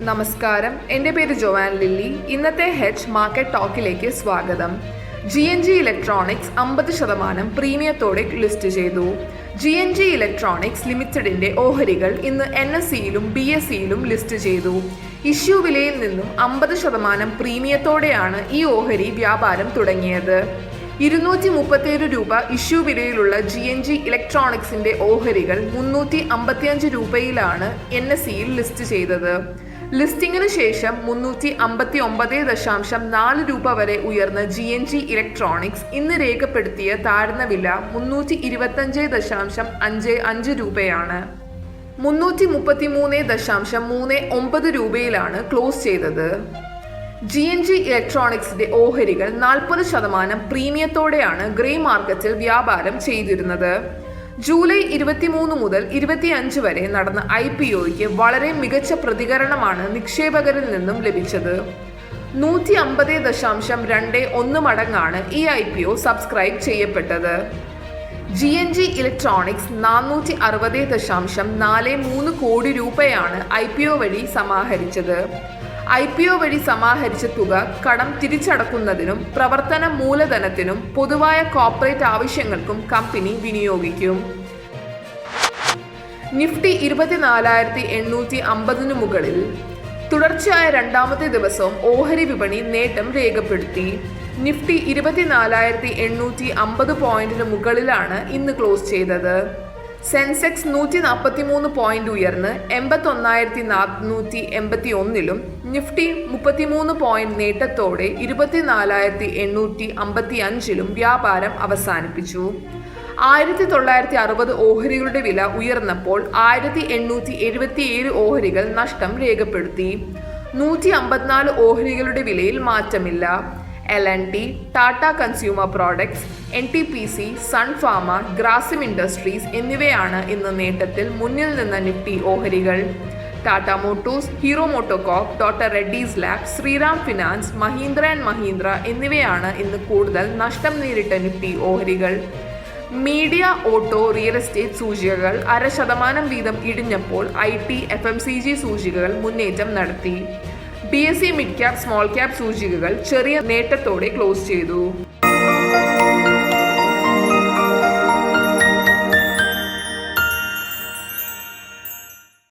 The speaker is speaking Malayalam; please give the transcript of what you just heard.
നമസ്കാരം. എന്റെ പേര് ജോവാൻ ലില്ലി. ഇന്നത്തെ ഹെച്ച് മാർക്കറ്റ് ടോക്കിലേക്ക് സ്വാഗതം. ജി എൻ ജി ഇലക്ട്രോണിക്സ് അമ്പത് ശതമാനം പ്രീമിയത്തോടെ ലിസ്റ്റ് ചെയ്തു. ജി എൻ ജി ഇലക്ട്രോണിക്സ് ലിമിറ്റഡിന്റെ ഓഹരികൾ ഇന്ന് എൻ എസ് സിയിലും ബി എസ് സിയിലും ലിസ്റ്റ് ചെയ്തു. ഇഷ്യൂ വിലയിൽ നിന്നും അമ്പത് ശതമാനം പ്രീമിയത്തോടെയാണ് ഈ ഓഹരി വ്യാപാരം തുടങ്ങിയത്. ഇരുന്നൂറ്റി മുപ്പത്തിയേഴ് രൂപ ഇഷ്യൂ വിലയിലുള്ള ജി എൻ ജി ഇലക്ട്രോണിക്സിന്റെ ഓഹരികൾ മുന്നൂറ്റി അമ്പത്തിയഞ്ച് രൂപയിലാണ് എൻ എസ് സിയിൽ ലിസ്റ്റ് ചെയ്തത്. ലിസ്റ്റിംഗിന് ശേഷം മുന്നൂറ്റി അമ്പത്തി ഒമ്പത് ദശാംശം നാല് രൂപ വരെ ഉയർന്ന ജി എൻ ജി ഇലക്ട്രോണിക്സ് ഇന്ന് രേഖപ്പെടുത്തിയ താഴ്ന്ന വില മുന്നൂറ്റി ഇരുപത്തഞ്ച് ദശാംശം അഞ്ച് അഞ്ച് രൂപയാണ്. മുന്നൂറ്റി മുപ്പത്തി മൂന്ന് ദശാംശം മൂന്ന് ഒമ്പത് രൂപയിലാണ് ക്ലോസ് ചെയ്തത്. ജി എൻ ജി ഇലക്ട്രോണിക്സിന്റെ ഓഹരികൾ നാൽപ്പത് ശതമാനം പ്രീമിയത്തോടെയാണ് ഗ്രേ മാർക്കറ്റിൽ വ്യാപാരം ചെയ്തിരുന്നത്. ജൂലൈ ഇരുപത്തിമൂന്ന് മുതൽ ഇരുപത്തിയഞ്ച് വരെ നടന്ന ഐ പി ഒയ്ക്ക് വളരെ മികച്ച പ്രതികരണമാണ് നിക്ഷേപകരിൽ നിന്നും ലഭിച്ചത്. നൂറ്റി അമ്പത് ദശാംശം രണ്ട് ഒന്ന് മടങ്ങാണ് ഈ ഐ പി ഒ സബ്സ്ക്രൈബ് ചെയ്യപ്പെട്ടത്. ജി എൻ ജി ഇലക്ട്രോണിക്സ് നാനൂറ്റി അറുപത് ദശാംശം നാല് മൂന്ന് കോടി രൂപയാണ് ഐ പി ഒ വഴി സമാഹരിച്ചത്. ഐ പി ഒ വഴി സമാഹരിച്ച തുക കടം തിരിച്ചടക്കുന്നതിനും പ്രവർത്തന മൂലധനത്തിനും പൊതുവായ കോർപ്പറേറ്റ് ആവശ്യങ്ങൾക്കും കമ്പനി വിനിയോഗിക്കും. നിഫ്റ്റി ഇരുപത്തിനാലായിരത്തി എണ്ണൂറ്റി അമ്പതിനു മുകളിൽ തുടർച്ചയായ രണ്ടാമത്തെ ദിവസവും ഓഹരി വിപണി നേട്ടം രേഖപ്പെടുത്തി. നിഫ്റ്റി ഇരുപത്തിനാലായിരത്തി എണ്ണൂറ്റി അമ്പത് പോയിന്റിന് മുകളിലാണ് ഇന്ന് ക്ലോസ് ചെയ്തത്. സെൻസെക്സ് നൂറ്റി നാൽപ്പത്തി മൂന്ന് പോയിന്റ് ഉയർന്ന് എൺപത്തൊന്നായിരത്തി നാനൂറ്റി എൺപത്തി ഒന്നിലും നിഫ്റ്റി മുപ്പത്തിമൂന്ന് പോയിന്റ് നേട്ടത്തോടെ ഇരുപത്തിനാലായിരത്തി എണ്ണൂറ്റി അമ്പത്തി അഞ്ചിലും വ്യാപാരം അവസാനിപ്പിച്ചു. ആയിരത്തി തൊള്ളായിരത്തി അറുപത് ഓഹരികളുടെ വില ഉയർന്നപ്പോൾ ആയിരത്തി എണ്ണൂറ്റി എഴുപത്തിയേഴ് ഓഹരികൾ നഷ്ടം രേഖപ്പെടുത്തി. നൂറ്റി അമ്പത്തിനാല് ഓഹരികളുടെ വിലയിൽ മാറ്റമില്ല. L N T Tata consumer products N T P C Sun Pharma Grasim industries എന്നിവയാണ് ഇന്ന് നേട്ടത്തിൽ മുന്നിൽ നിന്ന നിഫ്റ്റി ഓഹരികൾ. Tata motors Hero MotoCorp doctor Reddy's lab Shriram finance Mahindra and Mahindra എന്നിവയാണ് ഇന്ന് കൂടുതൽ നഷ്ടം നേരിട്ട നിഫ്റ്റി ഓഹരികൾ. മീഡിയ ഓട്ടോ റിയൽ എസ്റ്റേറ്റ് സൂചികകൾ അര ശതമാനം വീതം ഇടിഞ്ഞപ്പോൾ I T F M C G സൂചികകൾ മുന്നേറ്റം നടത്തി. B S C mid cap small cap സൂചികകൾ ചെറിയ നേട്ടത്തോടെ ക്ലോസ് ചെയ്തു.